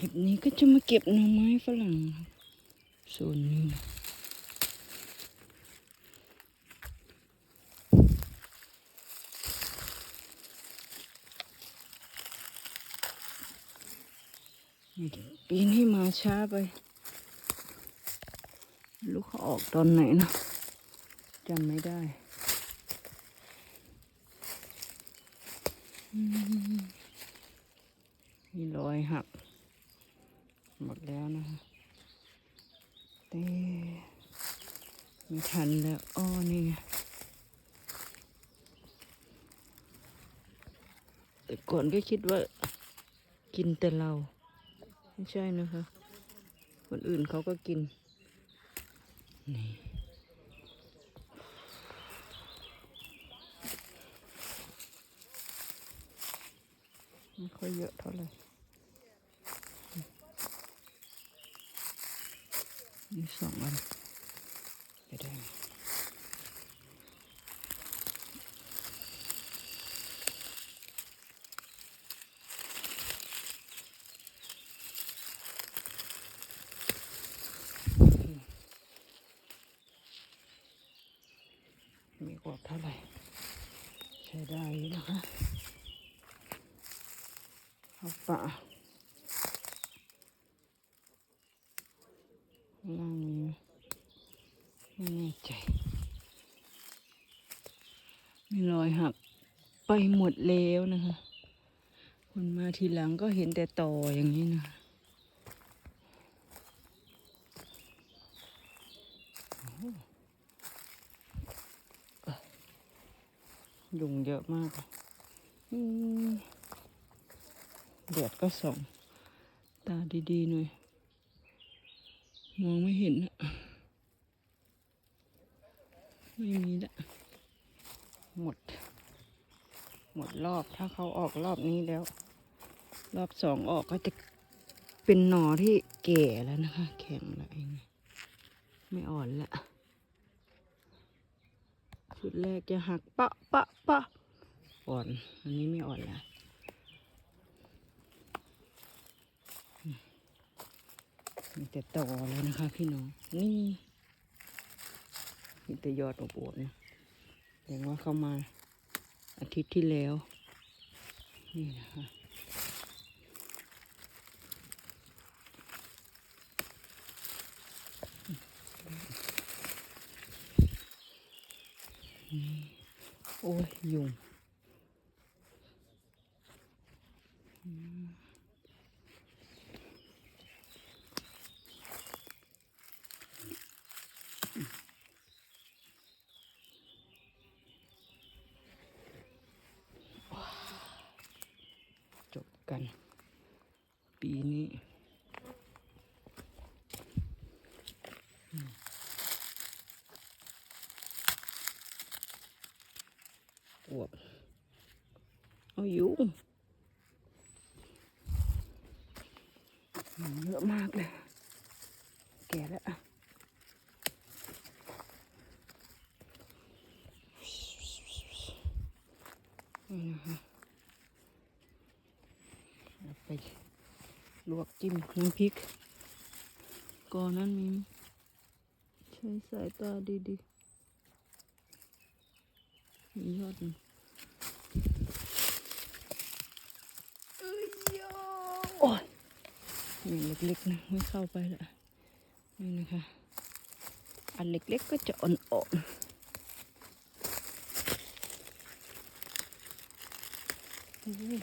ลิปนี้ก็จะมาเก็บหน่อไม้ฝรั่งครับส่วนนี้ปีนี้มาช้าไปลูกเขาออกตอนไหนนะจำไม่ได้มีรอยหัก หมดแล้วนะคะแต่ไม่ทันแล้วอ้อนี่ไงแต่ก่อนก็คิดว่ากินแต่เรา ไม่ใช่นะคะ คนอื่นเขาก็กิน นี่ไม่ค่อยเยอะเท่าไหร่ นี่สองอันไปได้มีกว่าเท่าไหร่ ใช้ได้นะคะเอาปะข้าง ล่างมีไหมไม่แน่ใจ มีรอยหักไปหมดแล้วนะคะ คนมาทีหลังก็เห็นแต่ต่ออย่างนี้นะยุงเยอะมากอะอืมแดดก็ส่อง ตาดีๆหน่อย มองไม่เห็นอะไม่มีละหมด หมดรอบถ้าเขาออกรอบนี้แล้ว รอบสองออกก็จะเป็นหน่อที่แก่แล้วนะคะ แข็งแล้วเองไม่อ่อนละชุดแรกจะหักปะปะปะอ่อน อันนี้ไม่อ่อนละ มีแต่ตอแล้วนะคะ พี่น้อง นี่มีแต่ยอดอวบๆนะแสดงว่าเข้ามาอาทิตย์ที่แล้ว นี่นะคะโอ้ยยุง กัน ปีนี้อืมอวบเอาอยู่อืมเยอะมากเลย แก่แล้วอะนี่นะคะเอาไป ลวกจิ้มน้ำพริก ก่อนนั้นมีใช้สายตาดีๆมียอดนึ่งโอ้ยนี่เล็กๆนะไม่เข้าไปละนี่นะคะ อันเล็กๆก็จะอ่อนๆอุ้ย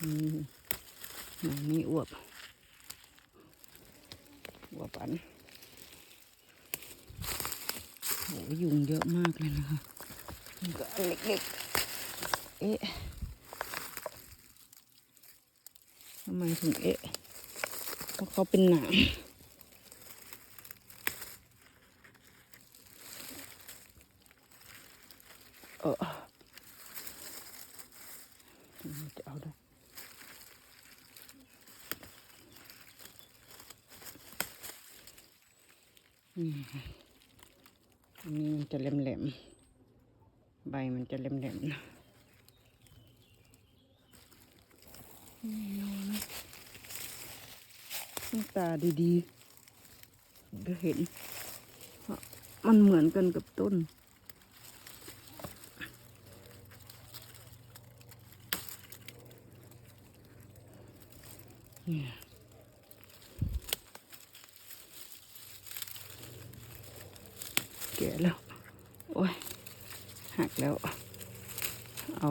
อืม นี่อวบหัวปันโหยุงเยอะมากเลยนะคะมันก็อันเล็กๆ เอ๊ะทำไมถึงเอ๊ะ เพราะเขาเป็นหนามเออจะเอาได้ นี่ค่ะ อันนี้มันจะแหลมๆ ใบมันจะแหลมๆนะนี่นอนต้งตาดีๆก็เห็น มันเหมือนกันกับต้นเนี่ยแก่แล้ว โอ้ย หัก แล้ว เอา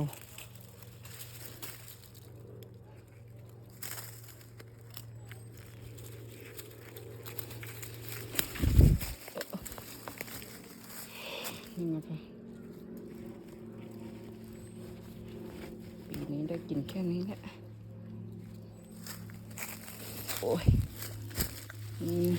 นี่นะคะปีนี้ได้กินแค่นี้แหละ โอ้ย อืม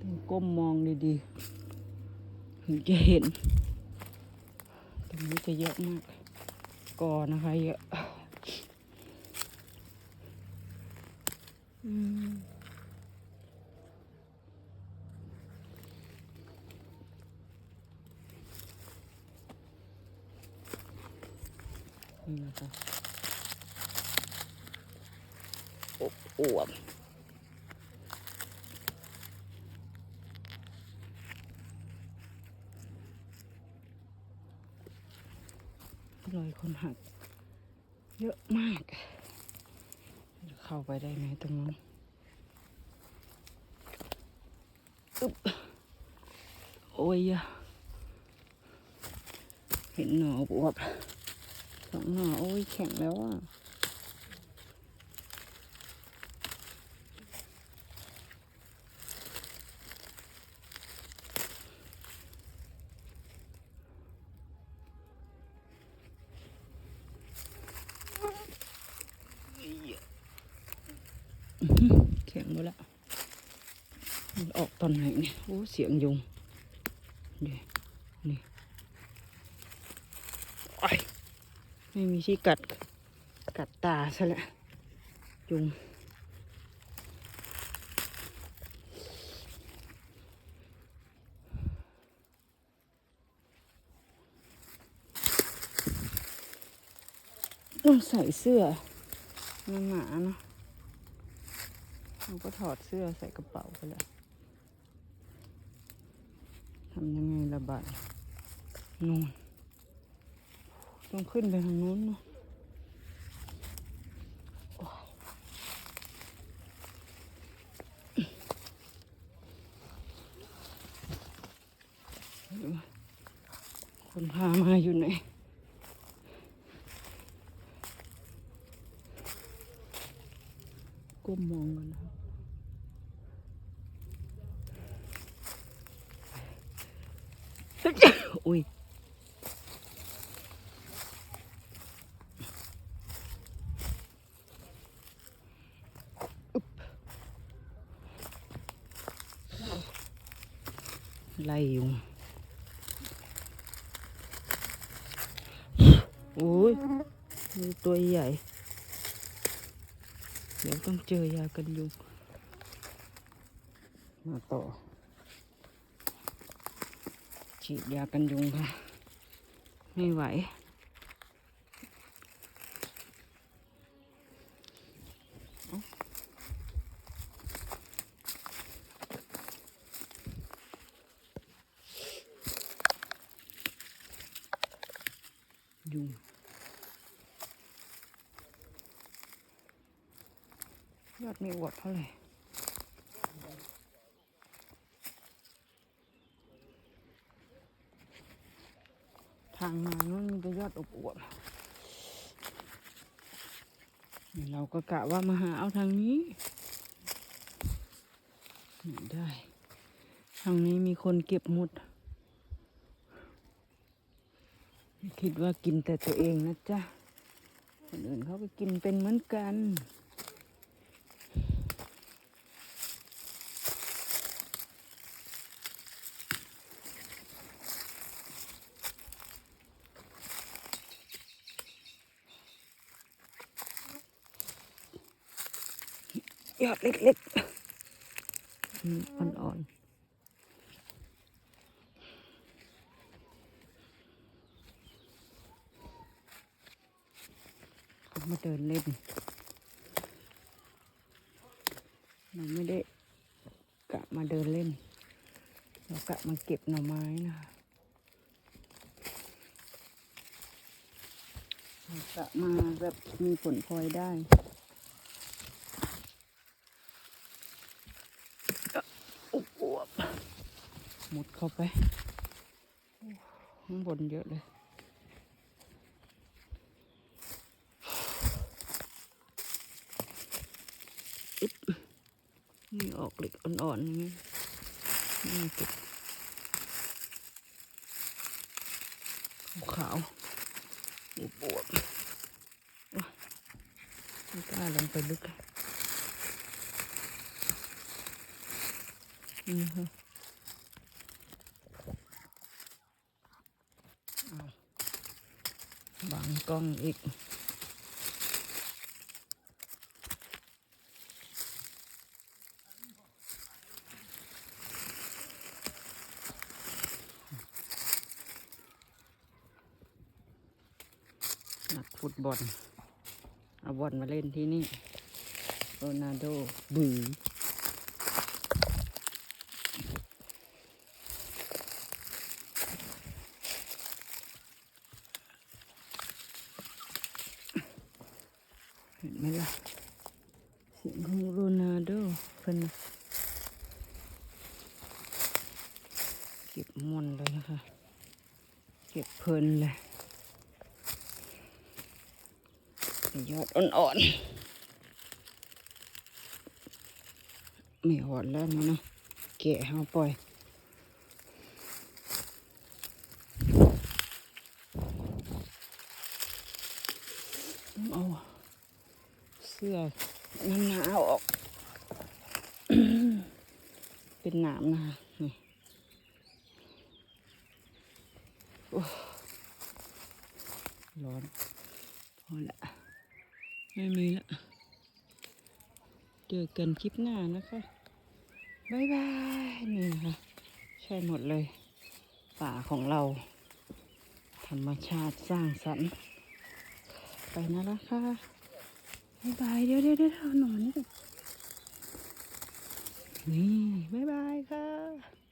ต้อง ก้มมองดีๆถึงจะเห็น ตรงนี้จะเยอะมากกอนะคะเยอะอืมนี่นะคะอบอวบ รอยคนหัก เยอะมาก เข้าไปได้ไหมตรงนั้นอึ๊บโอ้ยอะเห็นหนอบวบสองหน่อโอ้ยแข็งแล้วอะ แข็งหมดละมันออกตอนไหนเนี่ยโอ้เสียงยุงนี่นี่ไอไม่มีที่กัดกัดตาซะและ้วยุงต้องใส่เสื้อมันหนาเนาะ เราก็ถอดเสื้อใส่กระเป๋าไปแล้วทำยังไงระบายนู่นต้องขึ้นไปทางนู้นเนาะโอ้ยคนพามาอยู่ไหนก้มมองกันนะครับ อุ้ย อึ๊บ ไล่ยุงโอ้ยมีตัวใหญ่ เดี๋ยวต้องเจอยากันยุง มาต่อ ฉีดยากันยุงค่ะ ไม่ไหว เอ้ายุง ย อวดเท่าไหร่ทางมานู้นมีแต่ยอดอบอวบเราก็กะว่ามาหาเอาทางนี้ไม่ได้ ทางนี้มีคนเก็บหมด คิดว่ากินแต่ตัวเองนะจ๊ะ คนอื่นเขาก็กินเป็นเหมือนกัน ยอดเล็กๆนี่อ่อนๆมาเดินเล่นเราไม่ได้กะมาเดินเล่น เรากะมาเก็บหน่อไม้นะคะกะมาแบบมีผลพลอยได้ มุดเข้าไปข้างบนเยอะเลยนี่ออกเหล็กอ่อนๆนี่นี่เก็บขาวๆบวบไม่กล้าลงไปลึกอือฮะาวบัง กล้องอีก นักฟุตบอล เอาบอลมาเล่นที่นี่ โรนัลโดบือ ไหมล่ะเสียงของโรนัลโดเพิ่นเก็บมนเลยนะคะ เก็บเพลินเลยยอดอ่อนๆไม่หอดแล้วนะเนาะแกะเอาปล่อยเอาเสื้อน้ำหนาวออก เป็น หนามนะคะนี่ร้อนพอละไม่มีละเจอกันคลิปหน้านะคะบายบายนี่นะคะใช่หมดเลย ป่าของเรา ธรรมชาติสร้างสรรค์ ไปนะล่ะค่ะบายบายเดี๋ยวเดี๋ยวเดี๋ยวหนอนนี่ก่อน นี่ บ๊ายบายค่ะ